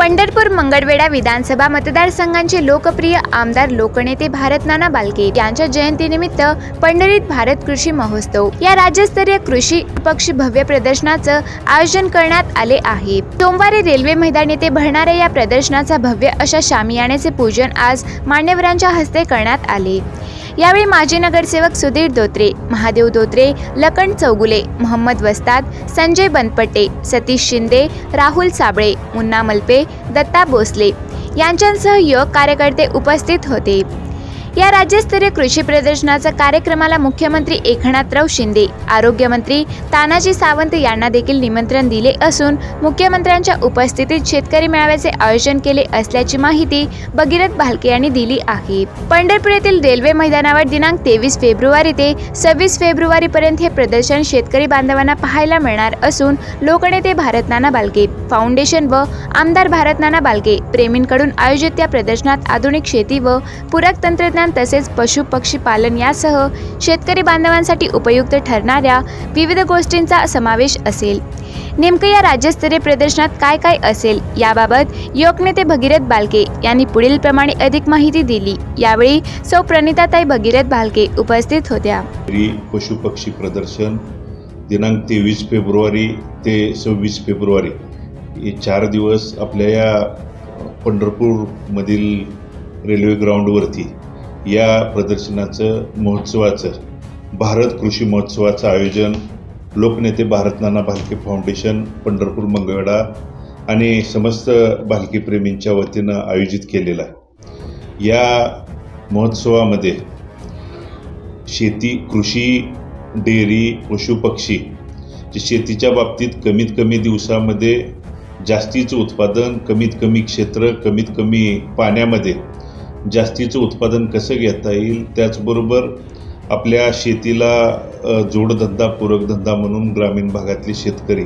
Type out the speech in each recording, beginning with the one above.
पंढरपूर मंगळवेढा विधानसभा मतदारसंघांचे लोकप्रिय आमदार लोकनेते भारत नाना बालके यांच्या जयंतीनिमित्त पंढरीत भारत कृषी महोत्सव. या राज्यस्तरीय कृषी पक्षी भव्य प्रदर्शनाचं आयोजन करण्यात आले आहे. सोमवारी रेल्वे मैदान येथे भरणाऱ्या या प्रदर्शनाचा भव्य अशा शामियाण्याचे पूजन आज मान्यवरांच्या हस्ते करण्यात आले. यावेळी माजी नगरसेवक सुधीर धोत्रे महादेव धोत्रे लखन चौगुले मोहम्मद वस्ताद संजय बनपट्टे सतीश शिंदे राहुल साबळे मुन्ना मल्पे दत्ता भोसले यांच्यासह युवक कार्यकर्ते उपस्थित होते. या राज्यस्तरीय कृषी प्रदर्शनाच्या कार्यक्रमाला मुख्यमंत्री एकनाथराव शिंदे आरोग्यमंत्री तानाजी सावंत यांना देखील निमंत्रण दिले असून मुख्यमंत्र्यांच्या उपस्थितीत शेतकरी मेळाव्याचे आयोजन केले असल्याची माहिती भगीरथ भालके यांनी दिली आहे. पंढरपूर येथील रेल्वे मैदानावर दिनांक तेवीस फेब्रुवारी ते सव्वीस फेब्रुवारीपर्यंत हे प्रदर्शन शेतकरी बांधवांना पाहायला मिळणार असून लोकनेते भारत नाना बालके फाउंडेशन व आमदार भारतनाना बालके प्रेमींकडून आयोजित या प्रदर्शनात आधुनिक शेती व पूरक तंत्रज्ञान तसेच पशु पक्षी पालन यासह शेतकरी बांधवांसाठी उपयुक्त ठरणाऱ्या विविध गोष्टींचा समावेश असेल. नेमकं या राज्यस्तरीय प्रदर्शनात काय काय असेल याबाबत योग नेते भगीरथ बालके यांनी पुढील प्रमाणे अधिक माहिती दिली. यावेळी सौ प्रणिताताई भगीरथ बालके उपस्थित होत्या. पशु पशुपक्षी प्रदर्शन दिनांक तेवीस फेब्रुवारी ते सव्वीस फेब्रुवारी. हे चार दिवस आपल्या या पंढरपूरमधील रेल्वे ग्राउंडवरती या प्रदर्शनाचं महोत्सवाचं भारत कृषी महोत्सवाचं आयोजन लोकनेते भारत नाना भालके फाउंडेशन पंढरपूर मंगळवेढा आणि समस्त भालकीप्रेमींच्या वतीनं आयोजित केलेलं आहे. या महोत्सवामध्ये शेती कृषी डेअरी पशुपक्षी जे शेतीच्या बाबतीत कमीत कमी दिवसामध्ये जास्तीचं उत्पादन कमीत कमी क्षेत्र कमीत कमी पाण्यामध्ये जास्तीचं उत्पादन कसं घेता येईल त्याचबरोबर आपल्या शेतीला जोडधंदा पूरकधंदा म्हणून ग्रामीण भागातले शेतकरी.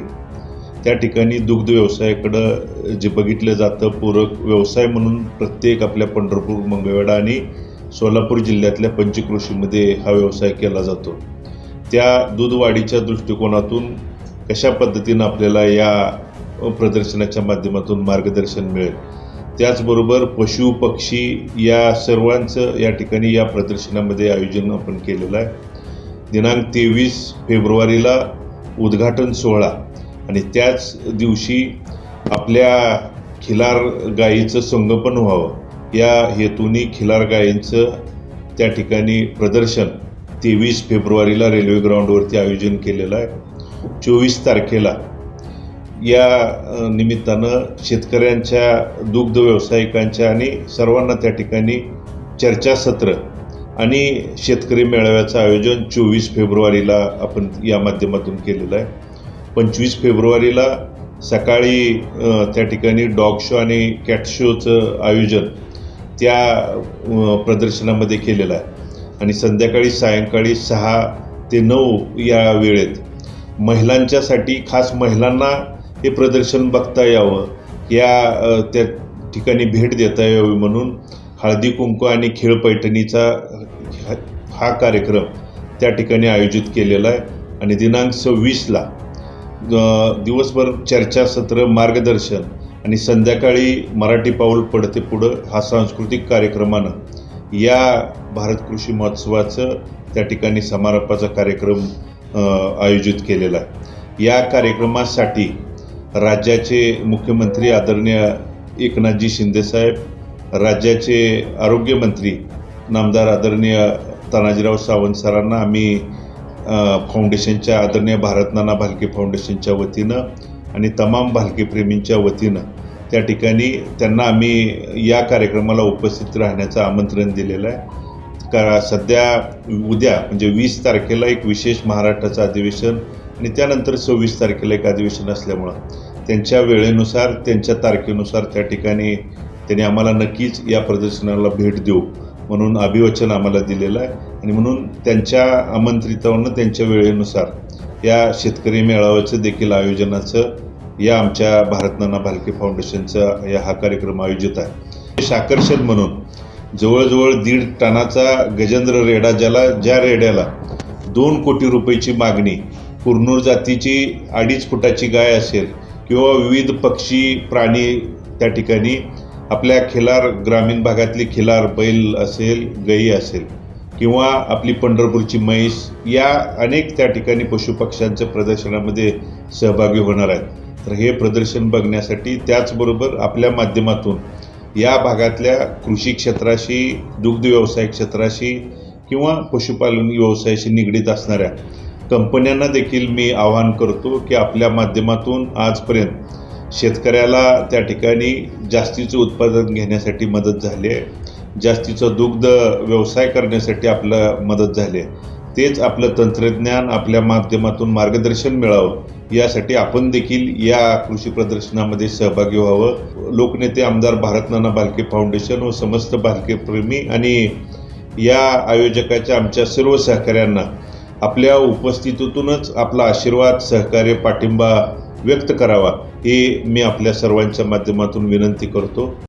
त्या ठिकाणी दुग्ध व्यवसायाकडं जे बघितलं जातं पूरक व्यवसाय म्हणून प्रत्येक आपल्या पंढरपूर मंगळवेढा आणि सोलापूर जिल्ह्यातल्या पंचकृषीमध्ये हा व्यवसाय केला जातो. त्या दूधवाढीच्या दृष्टिकोनातून कशा पद्धतीनं आपल्याला या प्रदर्शनाच्या माध्यमातून मार्गदर्शन मिळेल? त्याचबरोबर पशु पक्षी या सर्वांचं या ठिकाणी या प्रदर्शनामध्ये आयोजन आपण केलेलं आहे. दिनांक तेवीस फेब्रुवारीला उद्घाटन सोहळा आणि त्याच दिवशी आपल्या खिलार गायीचं संगोपन व्हावं. या हेतूने खिलार गायींचं त्या ठिकाणी प्रदर्शन तेवीस फेब्रुवारीला रेल्वे ग्राउंडवरती आयोजन केलेलं आहे. चोवीस तारखेला या निमित्तानं शेतकऱ्यांच्या दुग्ध व्यावसायिकांच्या आणि सर्वांना त्या ठिकाणी चर्चासत्र आणि शेतकरी मेळाव्याचं आयोजन चोवीस फेब्रुवारीला आपण या माध्यमातून केलेलं आहे. पंचवीस फेब्रुवारीला सकाळी त्या ठिकाणी डॉग शो आणि कॅट शोचं आयोजन त्या प्रदर्शनामध्ये केलेलं आहे. आणि संध्याकाळी सायंकाळी सहा ते नऊ या वेळेत महिलांच्यासाठी खास महिलांना हे प्रदर्शन बघता यावं. या त्या ठिकाणी भेट देता यावी म्हणून हळदी कुंकू आणि खेळ पैठणीचा हा- कार्यक्रम त्या ठिकाणी आयोजित केलेला आहे. आणि दिनांक सव्वीसला दिवसभर चर्चासत्र मार्गदर्शन आणि संध्याकाळी मराठी पाऊल पडते पुढं हा सांस्कृतिक कार्यक्रमानं या भारत कृषी महोत्सवाचं त्या ठिकाणी समारोपाचा कार्यक्रम आयोजित केलेला आहे. या कार्यक्रमासाठी राज्याचे मुख्यमंत्री आदरणीय एकनाथजी शिंदेसाहेब राज्याचे आरोग्यमंत्री नामदार आदरणीय तानाजीराव सावंत सरांना आम्ही फाउंडेशनच्या आदरणीय भारतनाना भालके फाउंडेशनच्या वतीनं आणि तमाम भालकेप्रेमींच्या वतीनं त्या ठिकाणी त्यांना आम्ही या कार्यक्रमाला उपस्थित राहण्याचं आमंत्रण दिलेलं आहे. का सध्या उद्या म्हणजे वीस तारखेला एक विशेष महाराष्ट्राचं अधिवेशन आणि त्यानंतर सव्वीस तारखेला एक अधिवेशन असल्यामुळं त्यांच्या वेळेनुसार त्यांच्या तारखेनुसार त्या ठिकाणी त्यांनी आम्हाला नक्कीच या प्रदर्शनाला भेट देऊ म्हणून अभिवचन आम्हाला दिलेलं आहे. आणि म्हणून त्यांच्या आमंत्रितावरनं त्यांच्या वेळेनुसार या शेतकरी मेळाव्याचं देखील आयोजनाचं या आमच्या भारतनाना भालके फाउंडेशनचा या हा कार्यक्रम आयोजित आहे. आकर्षण म्हणून जवळजवळ दीड टनाचा गजेंद्र रेडा ज्याला ज्या रेड्याला दोन कोटी रुपयाची मागणी कुरनूर जातीची अडीच फुटाची गाय असेल किंवा विविध पक्षी प्राणी त्या ठिकाणी आपल्या खिलार ग्रामीण भागातली खिलार बैल असेल गाई असेल किंवा आपली पंढरपूरची म्हैस या अनेक त्या ठिकाणी पशुपक्ष्यांच्या प्रदर्शनामध्ये सहभागी होणार आहेत. तर हे प्रदर्शन बघण्यासाठी त्याचबरोबर आपल्या माध्यमातून या भागातल्या कृषी क्षेत्राशी दुग्ध व्यवसाय क्षेत्राशी किंवा पशुपालन व्यवसायाशी निगडीत असणाऱ्या कंपन्यांना देखील मी आवाहन करतो की आपल्या माध्यमातून आजपर्यंत शेतकऱ्याला त्या ठिकाणी जास्तीचं उत्पादन घेण्यासाठी मदत झाली आहे. जास्तीचं दुग्ध व्यवसाय करण्यासाठी आपलं मदत झाली आहे. तेच आपलं तंत्रज्ञान आपल्या माध्यमातून मार्गदर्शन मिळावं यासाठी आपण देखील या कृषी प्रदर्शनामध्ये सहभागी व्हावं. लोकनेते आमदार भारतनाना भालके फाउंडेशन व समस्त बालके प्रेमी आणि या आयोजकाच्या आमच्या सर्व सहकाऱ्यांना आपल्या उपस्थितीतूनच आपला आशीर्वाद सहकार्य पाठिंबा व्यक्त करावा हे मी आपल्या सर्वांच्या माध्यमातून विनंती करतो.